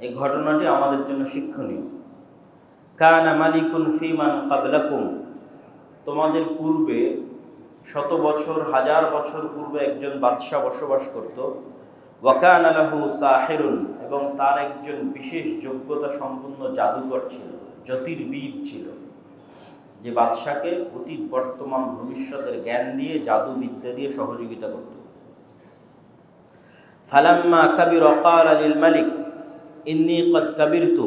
এই ঘটনাটি আমাদের জন্য শিক্ষণীয়। কানা মালিকুন ফিমান কাবলাকুম। তোমাদের পূর্বে শত বছর, হাজার বছর পূর্বে একজন বাদশাহ বসবাস করত। ওয়াকান আলাহু সাহেরুন এবং তার একজন বিশেষ যোগ্যতা সম্পন্ন জাদুকর ছিল, জ্যোতির্বিদ ছিল। যে বাদশাকে অতীত বর্তমান ভবিষ্যতের জ্ঞান দিয়ে জাদু বিদ্যা দিয়ে সহযোগিতা করত। ফালাম্মা কাবির অকাল আলিল মালিক। ইন্নি কদ কাবিরতু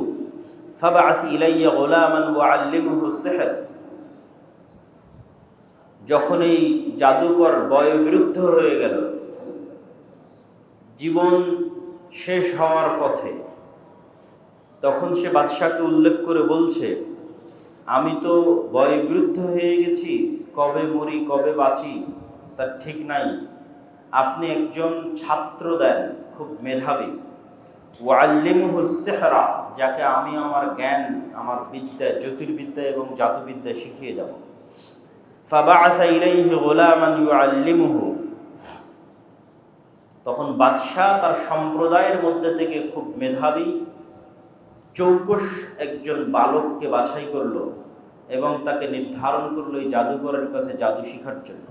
ফাবাস ইলাইয়া গোলামান ওয়া আল্লিমুহু সেহর। যখন এই জাদুকর বয়োবৃদ্ধ হয়ে গেল, জীবন শেষ হওয়ার পথে, তখন সে বাদশাকে উল্লেখ করে বলছে, আমি তো বয়োবৃদ্ধ হয়ে গেছি, কবে মরি, কবে বাঁচি, তার ঠিক নাই। আপনি একজন ছাত্র দেন, খুব মেধাবী। ওয়াল্লিমুহুসেহরা যাকে আমি আমার জ্ঞান, আমার বিদ্যা, জ্যোতির্বিদ্যা এবং জাদুবিদ্যা শিখিয়ে যাব। ফাবাআসা ইলাইহি গোলামান ইউআল্লিমুহু। তখন বাদশাহ তার সম্প্রদায়ের মধ্যে থেকে খুব মেধাবী চৌকশ একজন বালককে বাছাই করল এবং তাকে নির্ধারণ করল এই জাদুঘরের কাছে জাদু শিখার জন্য।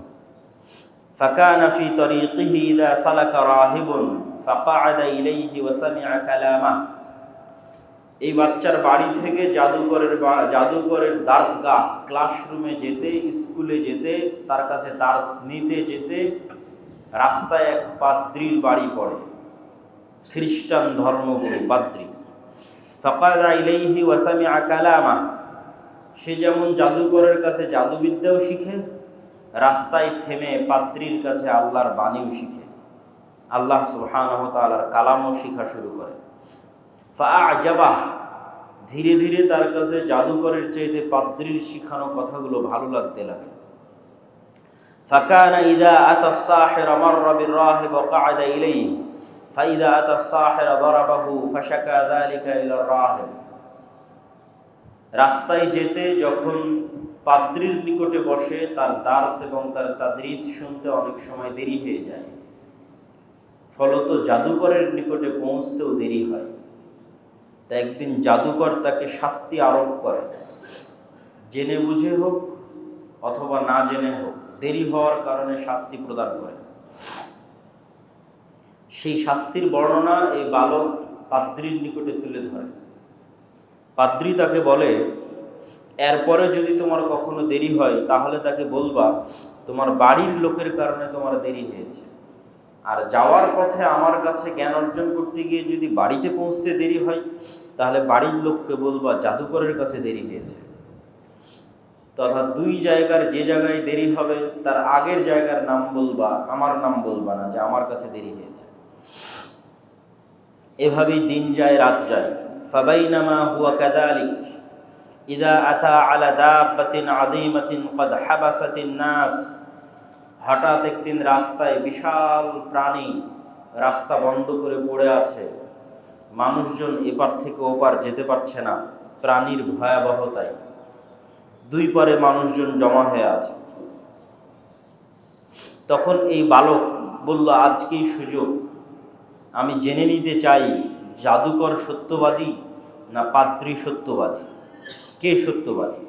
ফাকানাফি তরিকিহি ইদা সালাকা রাহিবন। ফাকাআদা ইলাইহি ওয়া সামিআ কালামা। এই বাচ্চার বাড়ি থেকে জাদুকরের জাদুকরের দার্সগা ক্লাসরুমে যেতে, স্কুলে যেতে, তার কাছে দাস নিতে যেতে রাস্তায় এক পাদ্রির বাড়ি পড়ে। খ্রিস্টান ধর্মগুরু পাদ্রি। ফকাদা ইলাইহি ওয়াসামি আকালামা সে যেমন জাদুকরের কাছে জাদুবিদ্যাও শিখে, রাস্তায় থেমে পাদ্রির কাছে আল্লাহর বাণীও শিখে। আল্লাহ সুবহানাহু ওয়া তাআলার কালামও শিখা শুরু করে ফাআজাবাহ ধীরে ধীরে তার কাছে জাদুকরের চাইতে পাদ্রির শিখানো কথাগুলো ভালো লাগতে লাগে فكان إذا أتى الساحر مر بالراهب وقعد إليه فإذا أتى الساحر ضربه فشكى ذلك إلى الراهب রাস্তায় যেতে যখন পাদ্রির নিকটে বসে তার দার্স এবং তার তাদরিস শুনতে অনেক সময় দেরি হয়ে যায় ফলত জাদুকরের নিকটে পৌঁছতেও দেরি হয়। তা একদিন জাদুকর তাকে শাস্তি আরোপ করে। জেনে বুঝে হোক অথবা না জেনে হোক, দেরি হওয়ার কারণে শাস্তি প্রদান করে। সেই শাস্তির বর্ণনা এই বালক পাদ্রির নিকটে তুলে ধরে। পাদ্রি তাকে বলে, এরপরে যদি তোমার কখনো দেরি হয়, তাহলে তাকে বলবা, তোমার বাড়ির লোকের কারণে তোমার দেরি হয়েছে। আর যাওয়ার পথে আমার কাছে জ্ঞান অর্জন করতে গিয়ে যদি বাড়িতে পৌঁছতে দেরি হয়, তাহলে বাড়ির লোককে বলবা জাদুকরের কাছে দেরি হয়েছে। তথা দুই জায়গার যে জায়গায় দেরি হবে, তার আগের জায়গার নাম বলবা, আমার নাম বলবা না, যে আমার কাছে দেরি হয়েছে। এভাবেই দিন যায়, রাত যায়। ফাবাইনামা হুয়া কাদালিক। ইদা আতা আলা দাব্বাতিন আদিমাতিন কদ হাবাসাতিন নাস। হঠাৎ একদিন রাস্তায় বিশাল প্রাণী রাস্তা বন্ধ করে পড়ে আছে। মানুষজন এপার থেকে ওপার যেতে পারছে না, প্রাণীর ভয়াবহতায়। দুই পারে মানুষজন জমা হয়ে আছে। তখন এই বালক বলল আজকেই সুযোগ? আমি জেনে নিতে চাই, জাদুকর সত্যবাদী না পাদ্রী সত্যবাদী? কে সত্যবাদী?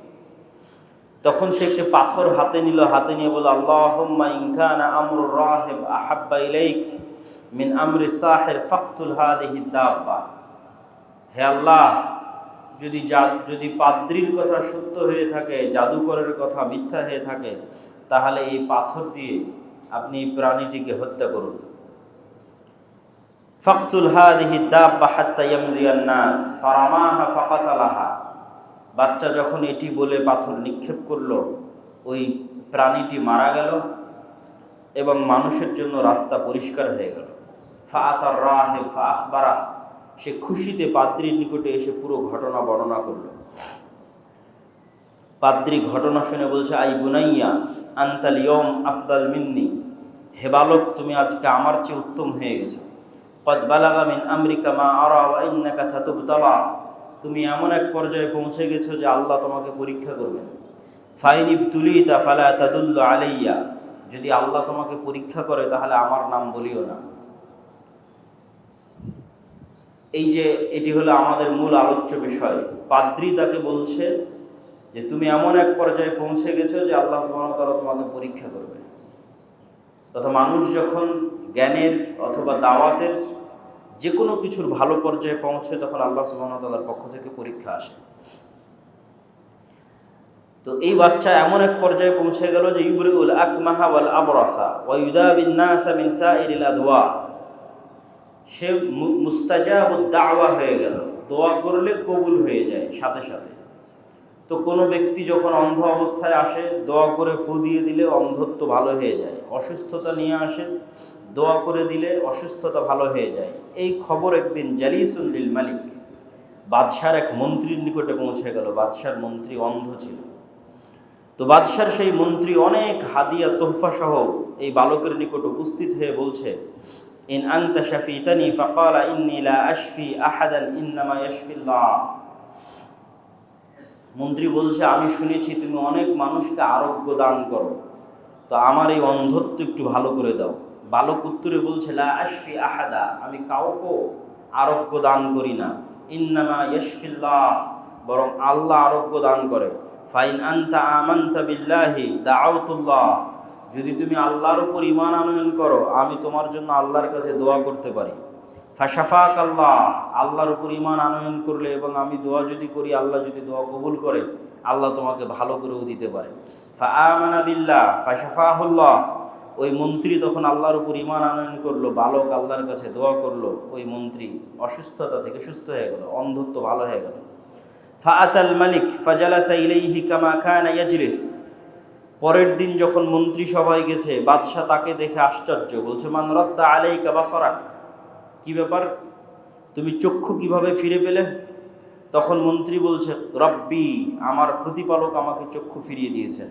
তখন সে একটি পাথর হাতে নিল, হাতে নিয়ে বলল, আল্লাহুম্মা ইনকানা আমরু রাহিব আহাব্বা ইলাইক মিন আমরি সাহির ফাকতুল হাদিহি দাব্বা। হে আল্লাহ, যদি যদি পাদ্রির কথা সত্য হয়ে থাকে, জাদুকরের কথা মিথ্যা হয়ে থাকে, তাহলে এই পাথর দিয়ে আপনি এই প্রাণীটিকে হত্যা করুন। ফাকতুল হাদিহি দাব্বা হাত্তা ইয়ামজিয়ান নাস, ফারামাহা ফাকাতালাহা। বাচ্চা যখন এটি বলে পাথর নিক্ষেপ করল, ওই প্রাণীটি মারা গেল এবং মানুষের জন্য রাস্তা পরিষ্কার হয়ে গেল। ফা আতার রাহে ফা আখবারা সে খুশিতে পাদ্রির নিকটে এসে পুরো ঘটনা বর্ণনা করল। পাদ্রি ঘটনা শুনে বলছে, আই বুনাইয়া, আন্তাল ইয়ম আফদাল মিন্নি, হে বালক, তুমি আজকে আমার চেয়ে উত্তম হয়ে গেছো। কদ বালাগা আমেরিকা মা আরা ইন্নাকা সাতুবতালা। তুমি এমন এক পর্যায়ে পৌঁছে গেছো যে আল্লাহ তোমাকে পরীক্ষা করবেন। ফাইনিব তুলিতা ফালা তাদুল্ল আলাইয়া। যদি আল্লাহ তোমাকে পরীক্ষা করে, তাহলে আমার নাম বলিও না। এই যে এটি হলো আমাদের মূল আলোচ্য বিষয়। পাদ্রি তাকে বলছে যে, তুমি এমন এক পর্যায়ে পৌঁছে গেছো যে আল্লাহ সুবাহতালা তোমাকে পরীক্ষা করবে। তথা মানুষ যখন জ্ঞানের অথবা দাওয়াতের যে কোনো কিছুর ভালো পর্যায়ে পৌঁছে তখন আল্লাহ সুবাহতালার পক্ষ থেকে পরীক্ষা আসে। তো এই বাচ্চা এমন এক পর্যায়ে পৌঁছে গেল যে ইবরুল আকমাহা ওয়াল আবরাসা ওয়া ইউদাবিন নাসা মিন সাইরিল আদওয়া। সে মুস্তাজাব দাওয়া হয়ে গেল। দোয়া করলে কবুল হয়ে যায় সাথে সাথে। তো কোনো ব্যক্তি যখন অন্ধ অবস্থায় আসে, দোয়া করে ফু দিয়ে দিলে অন্ধত্ব ভালো হয়ে যায়, অসুস্থতা নিয়ে আসে। দোয়া করে দিলে অসুস্থতা ভালো হয়ে যায়। এই খবর একদিন জালিসুল্লিল মালিক, বাদশার এক মন্ত্রীর নিকটে পৌঁছে গেল। বাদশার মন্ত্রী অন্ধ ছিল। তো বাদশার সেই মন্ত্রী অনেক হাদিয়া, তোহফা সহ এই বালকের নিকট উপস্থিত হয়ে বলছে, ইন আংতা শাফিতানি ফাকালা ইন্নি লা আশফি আহাদান ইন্নামা ইয়াশফিল্লাহ। মন্ত্রী বলছে, আমি শুনেছি তুমি অনেক মানুষকে আরোগ্য দান করো। তো আমার এই অন্ধত্ব একটু ভালো করে দাও। বালক উত্তরে বলছে, লা আশফি আহাদা, আমি কাউকে আরোগ্য দান করি না। ইন্নামা ইয়াশফিল্লাহ, বরং আল্লাহ আরোগ্য দান করে। ফাইন আন্তা আমান্তা বিল্লাহি দাউতুল্লাহ যদি তুমি আল্লাহর উপর ইমান আনয়ন করো, আমি তোমার জন্য আল্লাহর কাছে দোয়া করতে পারি। ফাশাফাক আল্লাহ আল্লাহর উপর ইমান আনয়ন করলে এবং আমি দোয়া যদি করি, আল্লাহ যদি দোয়া কবুল করে, আল্লাহ তোমাকে ভালো করেও দিতে পারে। ফা আমানা বিল্লাহ, ফাশাফাহুল্লাহ ওই মন্ত্রী তখন আল্লাহর উপর ইমান আনয়ন করল, বালক আল্লাহর কাছে দোয়া করল, ওই মন্ত্রী অসুস্থতা থেকে সুস্থ হয়ে গেল, অন্ধত্ব ভালো হয়ে গেল। ফাআতাল মালিক ফাজালাসা ইলাইহি কামা কানা ইয়াজলিস। পরের দিন যখন মন্ত্রী সভায় গেছে, বাদশাহ তাকে দেখে আশ্চর্য, বলছে, মান রদ্দা আলাইকা বাসারাক? কি ব্যাপার? তুমি চক্ষু কীভাবে ফিরে পেলে? তখন মন্ত্রী বলছে, রব্বি, আমার প্রতিপালক আমাকে চক্ষু ফিরিয়ে দিয়েছেন।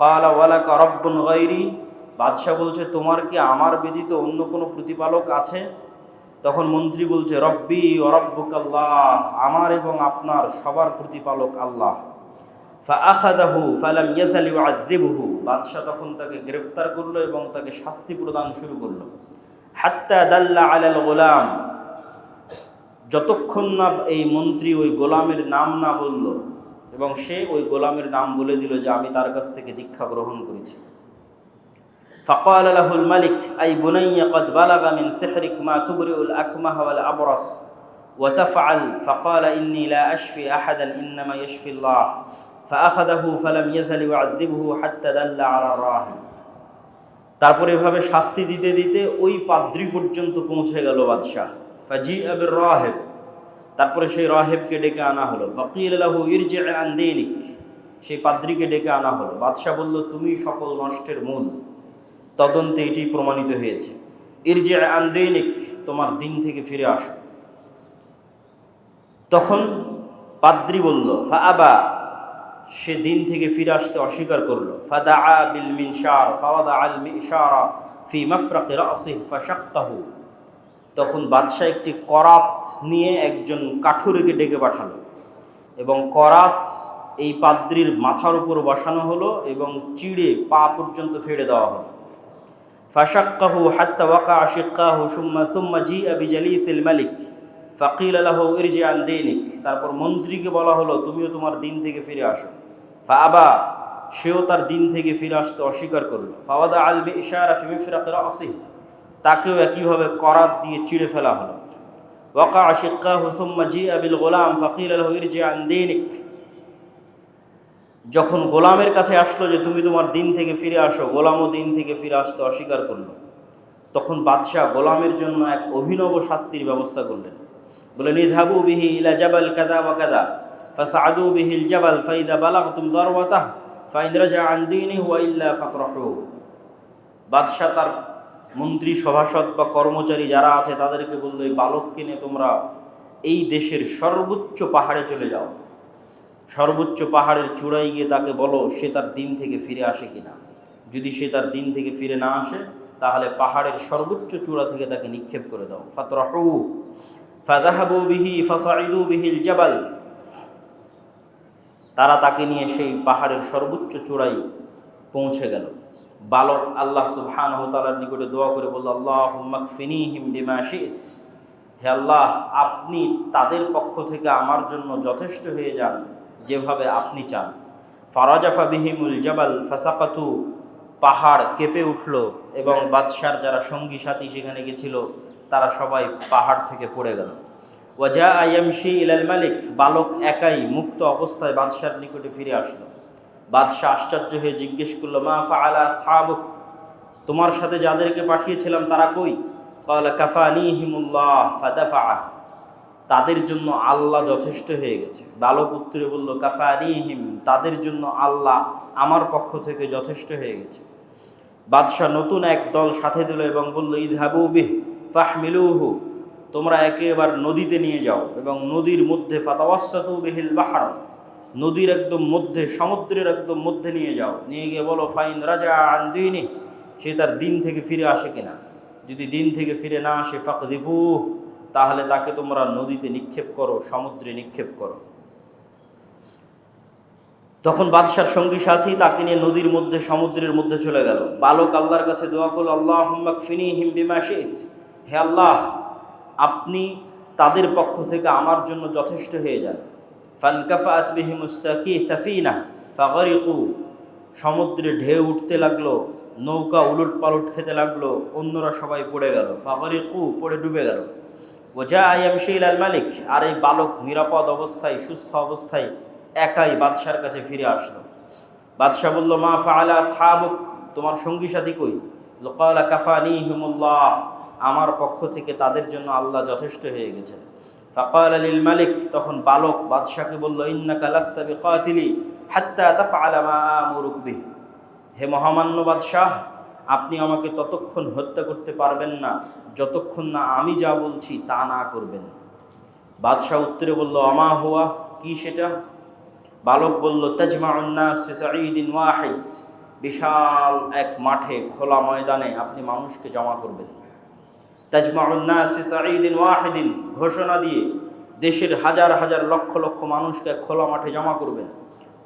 কালা ওয়ালাকা রব্বুন গাইরি বাদশাহ বলছে, তোমার কি আমার ব্যতীত অন্য কোনো প্রতিপালক আছে? তখন মন্ত্রী বলছে, রব্বি ও রব্বুকাল্লাহ, আমার এবং আপনার সবার প্রতিপালক আল্লাহ। ইউআযিবুহু। বাদশাহ তখন তাকে গ্রেফতার করল এবং তাকে শাস্তি প্রদান শুরু করল। হাত্তা দাল্লা আলাল গোলাম, যতক্ষণ না এই মন্ত্রী ওই গোলামের নাম না বলল এবং সে ওই গোলামের নাম বলে দিল যে, আমি তার কাছ থেকে দীক্ষা গ্রহণ করেছি। فقال له الملك أي بني قد بلغ من سحرك ما تبرئ الأكمه والأبرص وتفعل فقال إني لا أشفي أحدا إنما يشفي الله فأخذه فلم يزل يعذبه حتى دل على الراهب তারপর এভাবে শাস্তি দিতে দিতে ওই পাদ্রি পর্যন্ত পৌঁছে গেল বাদশাহ ফাজি আবির রাহেব তারপরে সেই রাহেবকে ডেকে আনা হলো ফকির আলাহু ইরজে আন্দিনিক সেই পাদ্রিকে ডেকে আনা হলো বাদশাহ বলল তুমি সকল নষ্টের মূল তদন্তে এটি প্রমাণিত হয়েছে। ইরজে আন্দিনিক তোমার দিন থেকে ফিরে আসো। তখন পাদ্রি বলল, ফা আবা। সে দিন থেকে ফিরে আসতে অস্বীকার করল। ফাদা বিল আল মিশারা ফি তখন বাদশাহ একটি করাত নিয়ে একজন কাঠুরেকে ডেকে পাঠালো এবং করাত এই পাদ্রির মাথার উপর বসানো হলো এবং চিড়ে পা পর্যন্ত ফেড়ে দেওয়া হলো। হাত্তা ওয়াকা আশিক্কাহু সুম্মা সুম্মা জি আবি জালিসিল মালিক ফাকিল আলাহ ইরজি আন দিনিক তারপর মন্ত্রীকে বলা হলো, তুমিও তোমার দিন থেকে ফিরে আসো। ফাবা সেও তার দিন থেকে ফিরে আসতে অস্বীকার করল। ফাওয়াদা আলবি ইশারা ফিমি ফিরাকের আসি তাকেও একইভাবে করাত দিয়ে চিড়ে ফেলা হলো। ওয়াকা আশিক্কা হুসুম্মা জি আবিল গোলাম। ফাকিল আলহ ইরজি আন দিনিক। যখন গোলামের কাছে আসলো যে তুমি তোমার দিন থেকে ফিরে আসো, গোলামও দিন থেকে ফিরে আসতে অস্বীকার করল। তখন বাদশাহ গোলামের জন্য এক অভিনব শাস্তির ব্যবস্থা করলেন। বলে নিধাবু বিহি ইলা জাবাল কাদা ওয়া কাদা, ফাসাদু বিহিল জাবাল ফাইদা বালাগতুম দারওয়াতাহ, ফাইন রাজা আন দীনিহি ওয়া ইল্লা ফাতরাহু বাদশাহ তার মন্ত্রী, সভাসদ বা কর্মচারী যারা আছে তাদেরকে বলল, এই বালককে নিয়ে তোমরা এই দেশের সর্বোচ্চ পাহাড়ে চলে যাও। সর্বোচ্চ পাহাড়ের চূড়ায় গিয়ে তাকে বলো, সে তার দিন থেকে ফিরে আসে কিনা? যদি সে তার দিন থেকে ফিরে না আসে, তাহলে পাহাড়ের সর্বোচ্চ চূড়া থেকে তাকে নিক্ষেপ করে দাও। ফাতরাহু ফাজাহাবু বিহি, ফাসাইদু বিহিল জাবাল। তারা তাকে নিয়ে সেই পাহাড়ের সর্বোচ্চ চূড়ায় পৌঁছে গেল। বালক আল্লাহ সুবহান তালার নিকটে দোয়া করে বলল আল্লাহ ফিনি হিম শীত। হে আল্লাহ, আপনি তাদের পক্ষ থেকে আমার জন্য যথেষ্ট হয়ে যান। যেভাবে আপনি চান। ফারাজাফা বিহিমুল জবাল ফাসাকাতু, পাহাড় কেঁপে উঠল এবং বাদশার যারা সঙ্গী সাথী সেখানে গেছিল, তারা সবাই পাহাড় থেকে পড়ে গেল। ওয়াজা আইএমসি ইলাল মালিক, বালক একাই মুক্ত অবস্থায় বাদশার নিকটে ফিরে আসলো। বাদশাহ আশ্চর্য হয়ে জিজ্ঞেস করল, মা ফাআলা সাহাবুক তোমার সাথে যাদেরকে পাঠিয়েছিলাম তারা কই? কালা কাফানি হিমুল্লাহ ফাদাফা তাদের জন্য আল্লাহ যথেষ্ট হয়ে গেছে। বালক উত্তরে বলল কাফানি হিম তাদের জন্য আল্লাহ আমার পক্ষ থেকে যথেষ্ট হয়ে গেছে। বাদশাহ নতুন এক দল সাথে দিল এবং বলল ইদহাবু বিহ ফাহমিলুহু, তোমরা একে এবার নদীতে নিয়ে যাও এবং নদীর মধ্যে ফাতাওয়াসাতু বিহিল বাহার, নদীর একদম মধ্যে, সমুদ্রের একদম মধ্যে নিয়ে যাও। নিয়ে গিয়ে বলো ফাইন রাজা আন্দিনী সে তার দিন থেকে ফিরে আসে কিনা? যদি দিন থেকে ফিরে না আসে ফাকদিফু তাহলে তাকে তোমরা নদীতে নিক্ষেপ করো, সমুদ্রে নিক্ষেপ করো। তখন বাদশার সঙ্গী সাথী তাকে নিয়ে নদীর মধ্যে, সমুদ্রের মধ্যে চলে গেল। বালক আল্লাহর কাছে দোয়া করল আল্লাহ হুম্মাক ফিনি হিম বিমাশিত হে আল্লাহ, আপনি তাদের পক্ষ থেকে আমার জন্য যথেষ্ট হয়ে যান। ফানকাফাত বিহিমুসাকি সাফিনা ফাগরিকু। সমুদ্রে ঢেউ উঠতে লাগল নৌকা উলট পালট খেতে লাগল, অন্যরা সবাই পড়ে গেল। ফাগরিকু পড়ে ডুবে গেল। ওজা আয়ামশিল আল মালিক, আর এই বালক নিরাপদ অবস্থায়, সুস্থ অবস্থায় একাই বাদশার কাছে ফিরে আসলো। বাদশাহ বলল, মা ফাআলা সাহাবুক তোমার সঙ্গী সাথী কই? লোকালা কাফানি হিমুল্লাহ আমার পক্ষ থেকে তাদের জন্য আল্লাহ যথেষ্ট হয়ে গেছেন। ফাকাল আলিল মালিক, তখন বালক বাদশাকে বলল, ইন্নাকা লাস্তা বিকাতিলি হাত্তা তাফআলা মা আমুরুক বিহ। হে মহামান্য বাদশাহ আপনি আমাকে ততক্ষণ হত্যা করতে পারবেন না, যতক্ষণ না আমি যা বলছি তা না করবেন। বাদশাহ উত্তরে বলল আমা হুয়া, কি সেটা? বালক বলল তাজমাউন্নাস ফি সাঈদিন ওয়াহিদ। বিশাল এক মাঠে, খোলা ময়দানে আপনি মানুষকে জমা করবেন। তাজমাউন্নাস ফি সাঈদিন ওয়াহিদিন, ঘোষণা দিয়ে দেশের হাজার হাজার লক্ষ লক্ষ মানুষকে খোলা মাঠে জমা করবেন।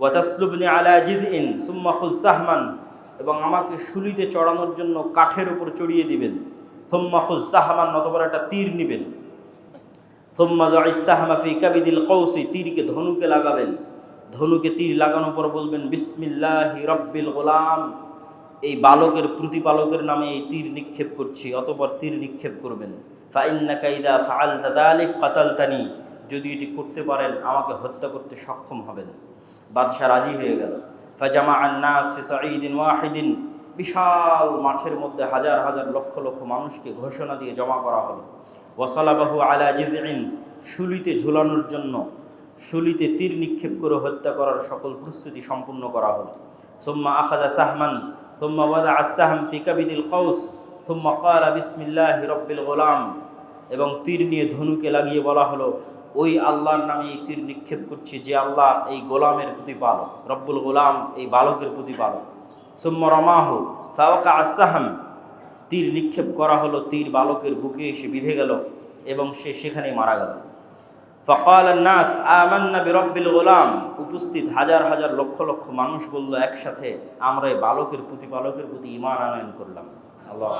ওয়াতাসলুবনি আলা জিজইন, সুম্মা খুজাহমান এবং আমাকে শুলিতে চড়ানোর জন্য কাঠের উপর চড়িয়ে দিবেন। সুম্মা খুজাহমান অতবার একটা তীর নিবেন। সুম্মা জাইসাহমা ফি কাবিদিল কৌসি তীরকে ধনুকে লাগাবেন। ধনুকে তীর লাগানোর পর বলবেন, বিসমিল্লাহি রব্বিল গোলাম। এই বালকের প্রতিপালকের নামে এই তীর নিক্ষেপ করছি, অতপর তীর নিক্ষেপ করবেন। ফাইন্না কাইদা ফাআল তাদালিক কাতালতানি। যদি এটি করতে পারেন, আমাকে হত্যা করতে সক্ষম হবেন। বাদশাহ রাজি হয়ে গেল। ফাজামা আন্নাস ফি সাঈদিন ওয়াহিদিন। বিশাল মাঠের মধ্যে হাজার হাজার লক্ষ লক্ষ মানুষকে ঘোষণা দিয়ে জমা করা হলো। ওয়াসালাবাহু আলা জিজইন শুলিতে ঝুলানোর জন্য, শুলিতে তীর নিক্ষেপ করে হত্যা করার সকল প্রস্তুতি সম্পূর্ণ করা হলো। সুম্মা আখাজা সাহমান, সুম্মা ওয়াদা আসাহাম ফি কাবিদিল কৌস সুম্মা কালা বিসমিল্লাহি রব্বিল গোলাম। এবং তীর নিয়ে ধনুকে লাগিয়ে বলা হলো ওই আল্লাহর নামে এই তীর নিক্ষেপ করছি যে আল্লাহ এই গোলামের প্রতিপালক, রব্বুল গোলাম এই বালকের প্রতিপালক। সুম্মা রমাহ ফাওকা আসাহাম তীর নিক্ষেপ করা হলো, তীর বালকের বুকে এসে বিঁধে গেল এবং সে সেখানেই মারা গেল। ফকাল নাস আমান্না বিরব্বিল গোলাম। উপস্থিত হাজার হাজার লক্ষ লক্ষ মানুষ বলল, একসাথে আমরা এই বালকের প্রতিপালকের প্রতি ইমান আনয়ন করলাম। আল্লাহ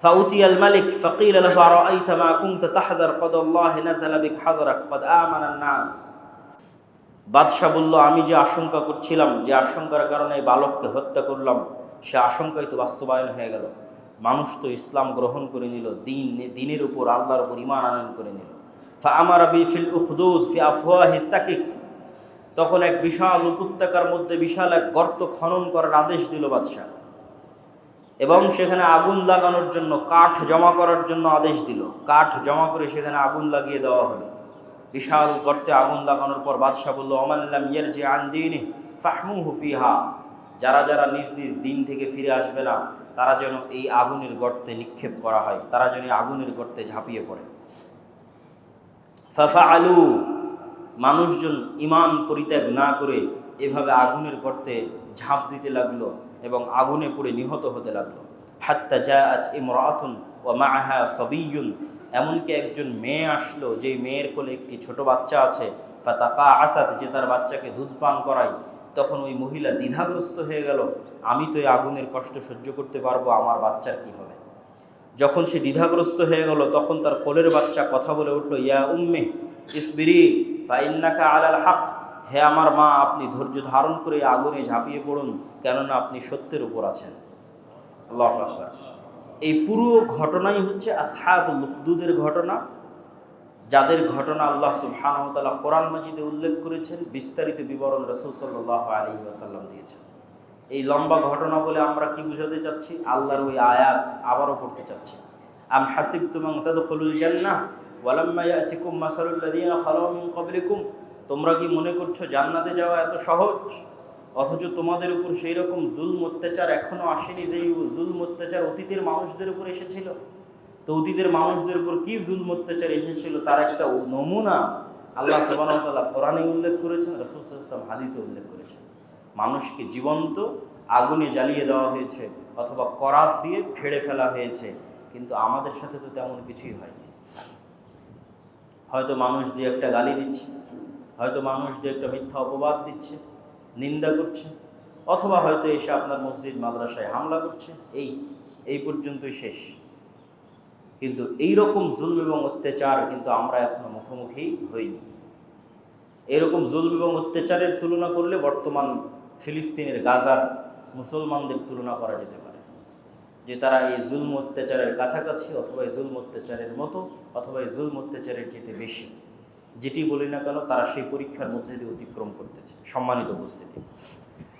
فأتي الملك فقيل له أرأيت ما كنت تحذر قد الله نزل بك حذرك قد آمن الناس বাদশাহ বলল আমি যে আশঙ্কা করছিলাম যে আশঙ্কার কারণে এই বালককে হত্যা করলাম সে আশঙ্কাই তো বাস্তবায়ন হয়ে গেল মানুষ তো ইসলাম গ্রহণ করে নিল দিন দিনের উপর আল্লাহর উপর ইমান আনয়ন করে নিল ফা আমার বি ফিল উখদুদ ফি আফওয়াহি সাকিক তখন এক বিশাল উপত্যকার মধ্যে বিশাল এক গর্ত খনন করার আদেশ দিল বাদশাহ এবং সেখানে আগুন লাগানোর জন্য, কাঠ জমা করার জন্য আদেশ দিল। কাঠ জমা করে সেখানে আগুন লাগিয়ে দেওয়া হলো। বিশাল গর্তে আগুন লাগানোর পর বাদশাহ বলল অমাল্লাম ইয়ের যে আন্দিন ফাহমু হুফিহা যারা যারা নিজ নিজ দিন থেকে ফিরে আসবে না, তারা যেন এই আগুনের গর্তে নিক্ষেপ করা হয়, তারা যেন আগুনের গর্তে ঝাঁপিয়ে পড়ে। ফাফা আলু মানুষজন ইমান পরিত্যাগ না করে এভাবে আগুনের গর্তে ঝাঁপ দিতে লাগল। এবং আগুনে পুড়ে নিহত হতে লাগল। হাত্তা যা আজ ইমরাতুন ও মাহা সবিয়ুন। এমনকি একজন মেয়ে আসলো যে মেয়ের কোলে একটি ছোট বাচ্চা আছে। ফাতাকা আসাদ যে তার বাচ্চাকে দুধ পান করায়। তখন ওই মহিলা দ্বিধাগ্রস্ত হয়ে গেল, আমি তো এই আগুনের কষ্ট সহ্য করতে পারব, আমার বাচ্চার কি হবে? যখন সে দ্বিধাগ্রস্ত হয়ে গেল, তখন তার কোলের বাচ্চা কথা বলে উঠল, ইয়া উম্মে, ইসবিরি, ফাইন্নাকা আলাল হক। হে আমার মা, আপনি ধৈর্য ধারণ করে আগুনে ঝাঁপিয়ে পড়ুন, কেননা আপনি সত্যের উপর আছেন। আল্লাহ এই পুরো ঘটনাই হচ্ছে আসহাবুল হুদুদের ঘটনা, যাদের ঘটনা আল্লাহ সুবহানাহু কোরআন মাজিদে উল্লেখ করেছেন, বিস্তারিত বিবরণ রাসূল সাল্লাল্লাহু আলাইহি ওয়াসাল্লাম দিয়েছেন। এই লম্বা ঘটনা বলে আমরা কি বুঝাতে চাচ্ছি? আল্লাহর ওই আয়াত আবারও পড়তে চাচ্ছি। আম হাসিব হাসিবতুম আন তাদখুলুল জান্নাহ, ওয়ালাম্মা ইয়াতিকুম মাসালুল লাযীনা খালাউ মিন ক্বাবলিকুম তোমরা কি মনে করছ জান্নাতে যাওয়া এত সহজ? অথচ তোমাদের উপর সেই রকম জুলম, অত্যাচার এখনও আসেনি যেই জুলম, অত্যাচার অতীতের মানুষদের উপর এসেছিল? তো অতীতের মানুষদের উপর কি জুলম, অত্যাচার এসেছিল? তার একটা নমুনা আল্লাহ তাআলা কোরআনে উল্লেখ করেছেন, রাসূল ওয়াসাল্লাম হাদিসে উল্লেখ করেছেন। মানুষকে জীবন্ত আগুনে জ্বালিয়ে দেওয়া হয়েছে অথবা করাত দিয়ে ফেড়ে ফেলা হয়েছে, কিন্তু আমাদের সাথে তো তেমন কিছুই হয়নি। হয়তো মানুষ দিয়ে একটা গালি দিচ্ছে হয়তো মানুষ দিয়ে একটা মিথ্যা অপবাদ দিচ্ছে, নিন্দা করছে, অথবা হয়তো এসে আপনার মসজিদ, মাদ্রাসায় হামলা করছে। এই এই পর্যন্তই শেষ। কিন্তু এই রকম জুলম এবং অত্যাচার কিন্তু আমরা এখনও মুখোমুখি হইনি। এরকম জুলম এবং অত্যাচারের তুলনা করলে বর্তমান ফিলিস্তিনের, গাজার মুসলমানদের তুলনা করা যেতে পারে। যে তারা এই জুলম অত্যাচারের কাছাকাছি অথবা এই জুলম অত্যাচারের মতো, অথবা এই জুলম অত্যাচারের যেতে বেশি। যেটি বলি না কেন তারা সেই পরীক্ষার মধ্যে দিয়ে অতিক্রম করতেছে সম্মানিত উপস্থিতি।